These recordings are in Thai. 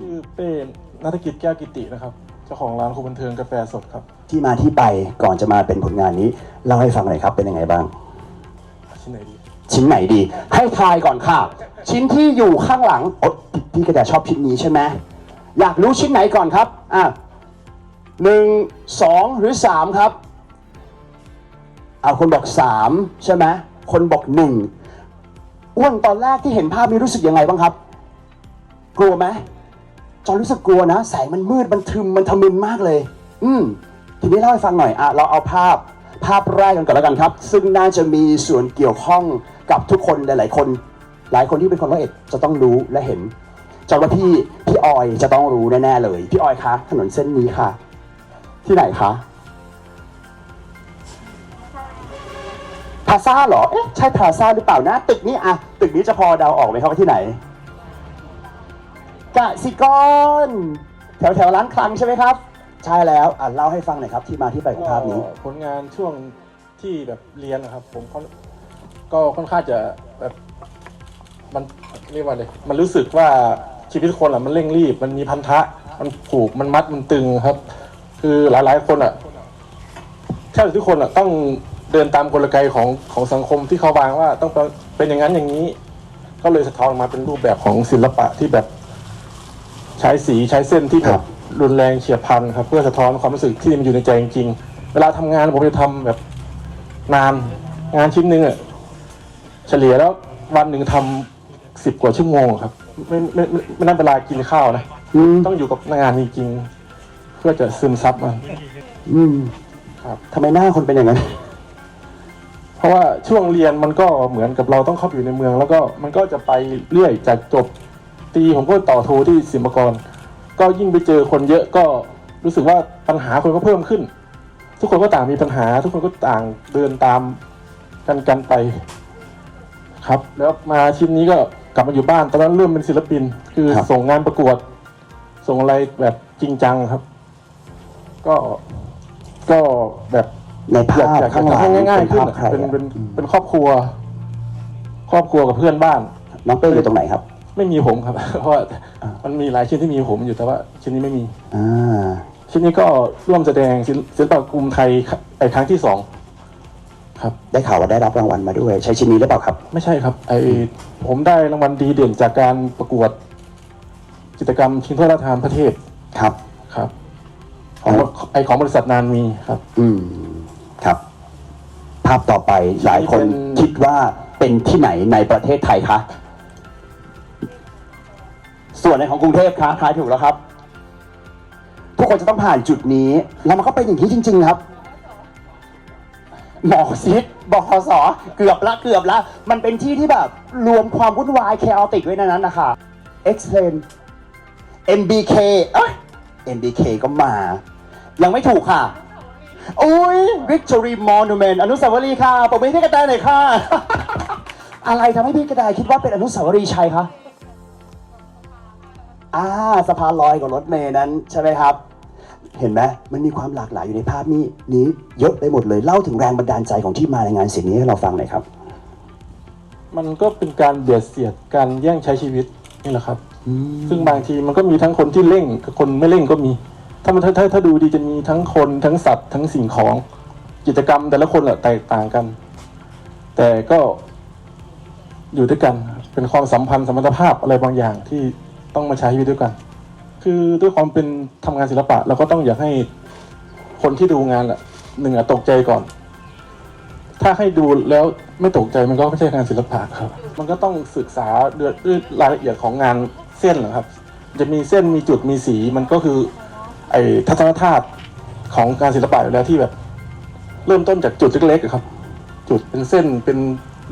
ชื่อเป้นัฐกิจแก้วกิตินะครับ เจ้าของร้านครัวบันเทิงกาแฟสดครับ ที่มาที่ไปก่อนจะมาเป็นผลงานนี้เล่าให้ฟังหน่อยครับเป็นยังไงบ้าง ชิ้นไหนดี ชิ้นไหนดี ให้ทายก่อนค่ะ ชิ้นที่อยู่ข้างหลังโอ๊ยพี่กระดาชอบชิ้นนี้ใช่ไหมอยากรู้ชิ้นไหนก่อนครับอะหนึ่งสองหรือสามครับเอาคนบอกสามใช่ไหมคนบอกหนึ่งอ้วนตอนแรกที่เห็นภาพนี้รู้สึกยังไงบ้างครับ กลัวไหม จอนรู้สึกกลัวนะ แสงมันมืดมันทึมมันทะมึนมากเลย อืมทีนี้เล่าให้ฟังหน่อยอะเราเอาภาพภาพแรกกันก่อนแล้วกันครับ ซึ่งน่าจะมีส่วนเกี่ยวข้องกับทุกคนหลาย ๆ คน หลายคนที่เป็นคนร้อยเอ็ดจะต้องรู้และเห็นจอนว่าพี่พี่ออยจะต้องรู้แน่ๆเลย พี่ออยคะถนนเส้นนี้ค่ะ ที่ไหนคะพาซาเหรอเอ๊ะใช่พาซาหรือเปล่านะตึกนี้อะตึกนี้จะพอเดาออกไหมครับว่าที่ไหน กสิกร แถวแถวร้านคลังใช่ไหมครับ ใช่แล้วอะเล่าให้ฟังหน่อยครับ ที่มาที่ไปของภาพนี้ ผลงานช่วงที่แบบเรียนนะครับ ผมค่อนก็ค่อนข้างจะแบบมันเรียกว่าเลยมันรู้สึกว่าชีวิตคนอะมันเร่งรีบ มันมีพันธะ มันผูกมันมัดมันตึงครับ คือหลายๆคนอะแทบจะทุกคนอะต้องเดินตามกลไกของของสังคมที่เขาวางว่าต้องเป็นอย่างนั้นอย่างนี้ ก็เลยสะท้อนมาเป็นรูปแบบของศิลปะที่แบบ ใช้สีใช้เส้นที่แบครับบรุนแรงเฉียบพลันครับ เพื่อสะท้อนความรู้สึกที่มันอยู่ในใจจริงๆ เวลาทำงานผมจะทำแบบนานงานชิ้นหนึ่งอะเฉลี่ยแล้ววันหนึ่งทำสิบกว่าชั่วโมงครับ ไม่ไม่ไม่ไม่นั่นเวลากินข้าวนะอืมต้องอยู่กับงานจริงๆเพื่อจะซึมซับมัน อืม ครับทำไมหน้าคนเป็นอย่างนั้น เพราะว่าช่วงเรียนมันก็เหมือนกับเราต้องเข้าไปอยู่ในเมือง แล้วก็มันก็จะไปเรื่อยจากจบ ตีผมก็ต่อโทที่ศิลปากร ก็ยิ่งไปเจอคนเยอะก็รู้สึกว่าปัญหาคนก็เพิ่มขึ้น ทุกคนก็ต่างมีปัญหา ทุกคนก็ต่างเดินตามกันกันไป ครับ แล้วมาชิ้นนี้ก็กลับมาอยู่บ้าน ตอนนั้นเริ่มเป็นศิลปิน คือครับ ส่งงานประกวด ส่งอะไรแบบจริงจังครับ ก็ก็แบบในภาพอยากข้างหลังให้ง่ายเป็นๆขึ้นภาพอะใครเป็นอะเป็นเป็นครอบครัว ครอบครัวกับเพื่อนบ้าน น้องเป้อยู่ตรงไหนครับ ไม่มีผมครับ เพราะว่าอ่ามัมันมีหลายชิ้นที่มีผมอยู่แต่ว่าชิ้นนี้ไม่มี อ่า ชิ้นนี้ก็ร่วมแสดงศิลศิลปกรรมไทยไอครั้งที่สองครับ ได้ข่าวว่าได้รับรางวัลมาด้วย ใช้ชิ้นนี้หรือเปล่าครับ ไม่ใช่ครับ ไอผมได้รางวัลดีเด่นจากการประกวด จิตรกรรมชิงถ้วยพระราชทานพระเทพครับ ครับของไอของบริษัทนานมีครับ อืม ครับ ภาพต่อไปหลายคนเป็นคิดว่าเป็นที่ไหนในประเทศไทยคะ ส่วนไหนของกรุงเทพคะทายถูกแล้วครับ ทุกคนจะต้องผ่านจุดนี้ แล้วมันก็เป็นอย่างนี้จริง ๆ ครับ หมอซิดบคสเกือบละเกือบละ มันเป็นที่ที่แบบ รวมความวุ่นวายแคอติกไว้ในนั้นนะคะ explain MBK เอ้ย MBK ก็มา ยังไม่ถูกค่ะ อุ้ย Victory Monument อนุสาวรีย์ค่ะปรบมือให้พี่กระแตหน่อยค่ะ อะไรทำให้พี่กระแตคิดว่าเป็นอนุสาวรีย์ชัยคะ อ่าสะพานลอยกับรถเมย์นั้นใช่ไหมครับ เห็นไหมมันมีความหลากหลายอยู่ในภาพนี้นี้เยอะไปหมดเลยเล่าถึงแรงบันดาลใจของที่มาในงานสิ่งนี้ให้เราฟังหน่อยครับ มันก็เป็นการเบียดเสียดการแย่งใช้ชีวิตนี่แหละครับอืมซึ่งบางทีมันก็มีทั้งคนที่เร่งกับคนไม่เร่งก็มี ถ้ามันถ้าถ้าถ้าดูดีจะมีทั้งคนทั้งสัตว์ทั้งสิ่งของกิจกรรมแต่ละคนอะแตกต่างกัน แต่ก็อยู่ด้วยกันเป็นความสัมพันธ์สมรรถภาพอะไรบางอย่างที่ ต้องมาใช้ชีวิตด้วยกัน คือด้วยความเป็นทำงานศิลปะ เราก็ต้องอยากให้คนที่ดูงานอะหนึ่งอะตกใจก่อน ถ้าให้ดูแล้วไม่ตกใจมันก็ไม่ใช่งานศิลปะครับ มันก็ต้องศึกษาด้วยด้วยรายละเอียดของงานเส้นเหรอครับ จะมีเส้นมีจุดมีสีมันก็คือ ไอ้ทัศนธาตุของการศิลปะอยู่แล้วที่แบบ เริ่มต้นจากจุดเล็กๆครับ จุดเป็นเส้นเป็น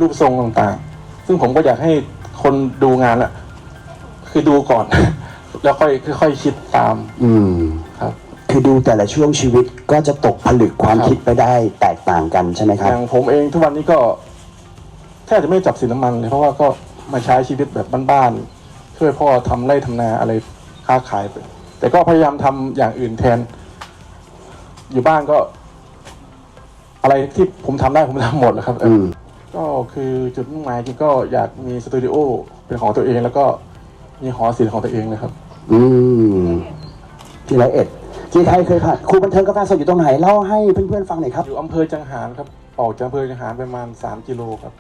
รูปทรงต่างๆ ซึ่งผมก็อยากให้คนดูงานอะ คือดูก่อน แล้วค่อยค่อยๆคิดตามอืม ครับ คือดูแต่ละช่วงชีวิตก็จะตกผลึกความครับ คิดไปได้แตกต่างกันใช่ไหมคอรับ ย่างผมเองทุกวันนี้ก็แทบจะไม่จับสินน้ำมันเลยเพราะว่าก็มาใช้ชีวิตแบบบ้านๆช่วยพ่อทำไร่ทำนาอะไรค้าขายไป แต่ก็พยายามทำอย่างอื่นแทน อยู่บ้านก็ อะไรที่ผมทำได้ผมทำหมดแหล้วครับ อืม ก็คือจุดมุ่งหมายจริงก็อยากมีสตูดิโอเป็นของตัวเองแล้วก็ มีหอศิลป์ของตัวเองเลยครับออืมที่ร้อยเอ็ดที่ไทยเคยผ่านครูบันเทิงกาแฟสดอยู่ตรงไหนเล่าให้เพื่อนๆฟังหน่อยครับ อยู่อำเภอจังหารครับออกจากอำเภอจังหารไปประมาณ 3 กิโลครับ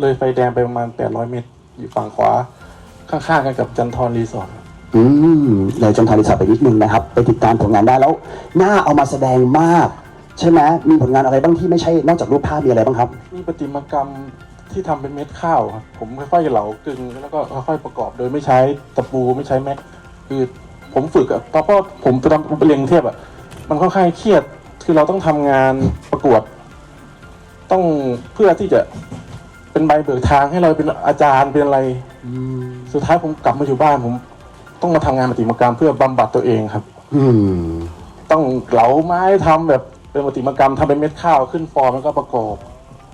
เลยไฟแดงไปประมาณ 800 เมตร อยู่ฝั่งขวา ข้างๆกันกับจันทรรีสอร์ทครับอืมเลยจำทาริสาไปนิดนึงนะครับ ไปติดตามผลงานได้แล้วหน้าเอามาแสดงมาก ใช่ไหมมีผลงานอะไรบ้างที่ไม่ใช่นอกจากรูปภาพมีอะไรบ้างครับ มีประติมากรรม ที่ทำเป็นเม็ดข้าวครับผมค่อยๆเหลากึ่งแล้วก็ค่อยๆประกอบโดยไม่ใช้ตะปูไม่ใช้แม็กคือผมฝึกอะตอนเพราะผมไปทำไปเรียนกรุงเทพอะมันค่อนข้างเครียดคือเราต้องทำงานประกวด ต้องเพื่อที่จะเป็นใบเบิกทางให้เราเป็นอาจารย์เป็นอะไรสุดท้ายผมกลับมาอยู่บ้านผม ต้องมาทำงานประติมากรรมเพื่อบำบัดตัวเองครับ อืมต้องเหลาไม้ทำแบบเป็นประติมากรรมทำเป็นเม็ดข้าวขึ้นฟอร์มแล้วก็ประกอบ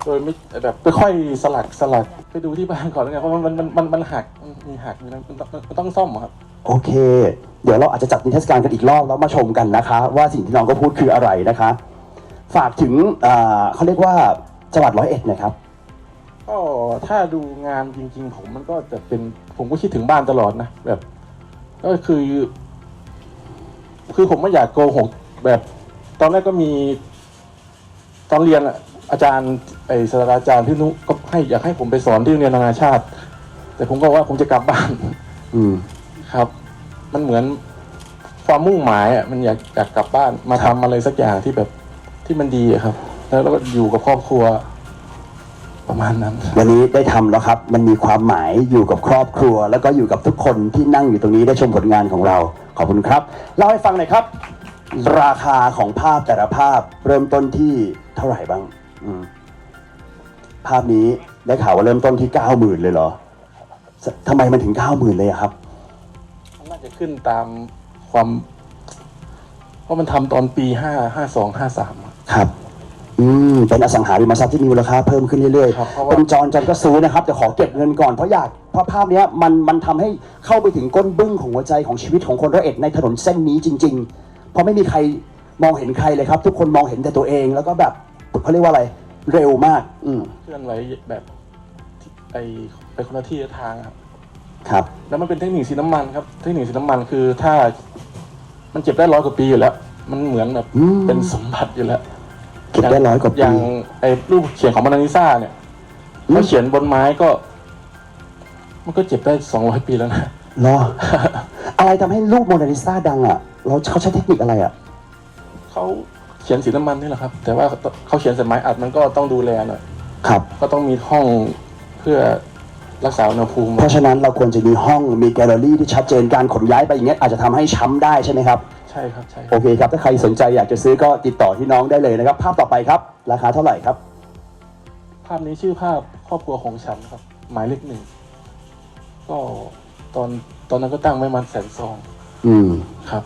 โดยไม่แบบค่อยๆสลักสลักไปดูที่บ้านก่อนแล้วกันเพราะมันมันมันมันมันหักมันมีหักมีนะมันต้องมันต้องซ่อมอะครับ โอเค เดี๋ยวเราอาจจะจัดนิทรรศการกันอีกรอบแล้วมาชมกันนะคะ ว่าสิ่งที่น้องก็พูดคืออะไรนะคะ ฝากถึงอ่าเขาเรียกว่าจังหวัดร้อยเอ็ดนะครับ ก็ถ้าดูงานจริง ๆ ผมมันก็จะเป็นผมก็คิดถึงบ้านตลอดนะแบบ ก็คือ คือผมไม่อยากโกหกแบบ ตอนแรกก็มี ตอนเรียนอะ อาจารย์ไอศาสตราจารย์พี่นุก็ให้อยากให้ผมไปสอนที่โรงเรียนนานาชาติ แต่ผมก็ว่าผมจะกลับบ้าน อืม ครับ มันเหมือนความมุ่งหมายอะมันอยากอยากกลับบ้านมาทำอะไรสักอย่างที่แบบที่มันดีอะครับ แล้วเราก็อยู่กับครอบครัว ประมาณนั้น วันนี้ได้ทำแล้วครับ มันมีความหมายอยู่กับครอบครัว แล้วก็อยู่กับทุกคนที่นั่งอยู่ตรงนี้ได้ชมผลงานของเรา ขอบคุณครับ เล่าให้ฟังหน่อยครับ ราคาของภาพแต่ละภาพเริ่มต้นที่เท่าไหร่บ้างอืม ภาพนี้ได้ข่าวว่าเริ่มต้นที่เก้าหมื่นเลยเหรอสทำไมมันถึงเก้าหมื่นเลยอะครับ มันน่าจะขึ้นตามความ เพราะมันทำตอนปีห้าห้าสองห้าสาม ครับ อืมเป็นอสังหาริมทรัพย์ที่มีมูลค่าเพิ่มขึ้นเรื่อยครับเพราะว่า เป็นจรจันก็ซื้อนะครับ แต่ขอเก็บเงินก่อนเพราะอยากเพราะภาพเนี้ยมันมันทำให้เข้าไปถึงก้นบึ้งของหัวใจของชีวิตของคนร้อยเอ็ดในถนนเส้นนี้จริง ๆ เพราะไม่มีใครมองเห็นใครเลยครับ ทุกคนมองเห็นแต่ตัวเองแล้วก็แบบ เขาเรียกว่าอะไร เร็วมาก อืมเคลื่อนไหวแบบที่ไปไปคนละที่ละทางครับ ครับ แล้วมันเป็นเทคนิคสีน้ำมันครับ เทคนิคสีน้ำมันคือถ้า มันเก็บได้ร้อยกว่าปีอยู่แล้ว มันเหมือนแบบอืม เป็นสมบัติอยู่แล้วเก็บได้ร้อยกว่าอปีย่างไอ้รูปเขียนของมานาลิซาเนี่ยอืม เขาเขียนบนไม้ก็ มันก็เจ็บได้สองร้อยปีแล้วนะ เหรอ อะไรทำให้รูปโมนาลิซาดังอะ เราเขาใช้เทคนิคอะไรอะ เขา เขียนสีน้ำมันนี่แหละครับ แต่ว่าเขาเขียนใส่ไม้อัดมันก็ต้องดูแลหน่อยครับ ก็ต้องมีห้องเพื่อรักษาอุณหภูมิเพราะฉะนั้นเราควรจะมีห้องมีแกลเลอรี่ที่ชัดเจนการขนย้ายไปอย่างเงี้ยอาจจะทำให้ช้ำได้ใช่ไหมครับ ใช่ครับใช่คโอรับเคครับ ถ้าใครสนใจอยากจะซื้อก็ติดต่อที่น้องได้เลยนะครับ ภาพต่อไปครับ ราคาเท่าไหร่ครับ ภาพนี้ชื่อภาพครอบครัวของฉันครับ หมายเลขหนึ่งก็ตอนตอนนั้นก็ตั้งไว้ประมันแสนซองอืม ครับ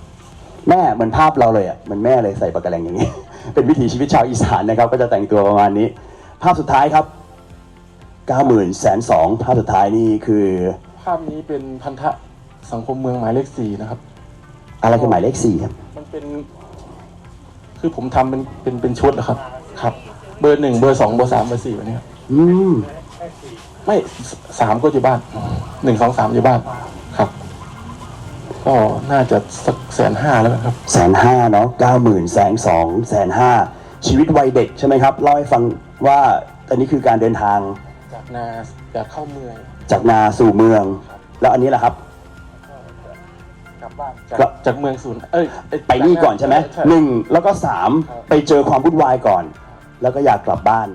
แม่เหมือนภาพเราเลยอะเหมือนแม่เลยใส่ปากกาแรงอย่างนี้ เป็นวิถีชีวิตชาวอีสานนะครับ ก็จะแต่งตัวประมาณนี้ ภาพสุดท้ายครับเก้าหมื่นแสนสองภาพสุดท้ายนี่คือภาพนี้เป็นพันธะสังคมเมืองหมายเลขสี่นะครับ อะไรคือหมายเลขสี่ครับ มันเป็น คือผมทำเป็นเป็นเป็นชุดนะครับ ครับ เบอร์หนึ่งเบอร์สองเบอร์สามเบอร์สี่แบบนี้ครับอืมไม่สสามก็อยู่บ้านหนึ่งสองสามอยู่บ้านครับ ก็น่าจะสักแสนห้าแล้วกันครับแสนห้าเนาะเก้าหมื่นแสนสองแสนห้าชีวิตวัยเด็กใช่ไหมครับเล่าให้ฟังว่าอันนี้คือการเดินทางจากนาจากเข้าเมืองจากนาสู่เมือง แล้วอันนี้แหละครับ กลับบ้านจากก็จากเมืองศูนย์เอ้ยเอ้ยไปนี่ก่อนใช่ไหมใช่หนึ่งแล้วก็สามครับไปเจอความวุ่นวายก่อน แล้วก็อยากกลับบ้าน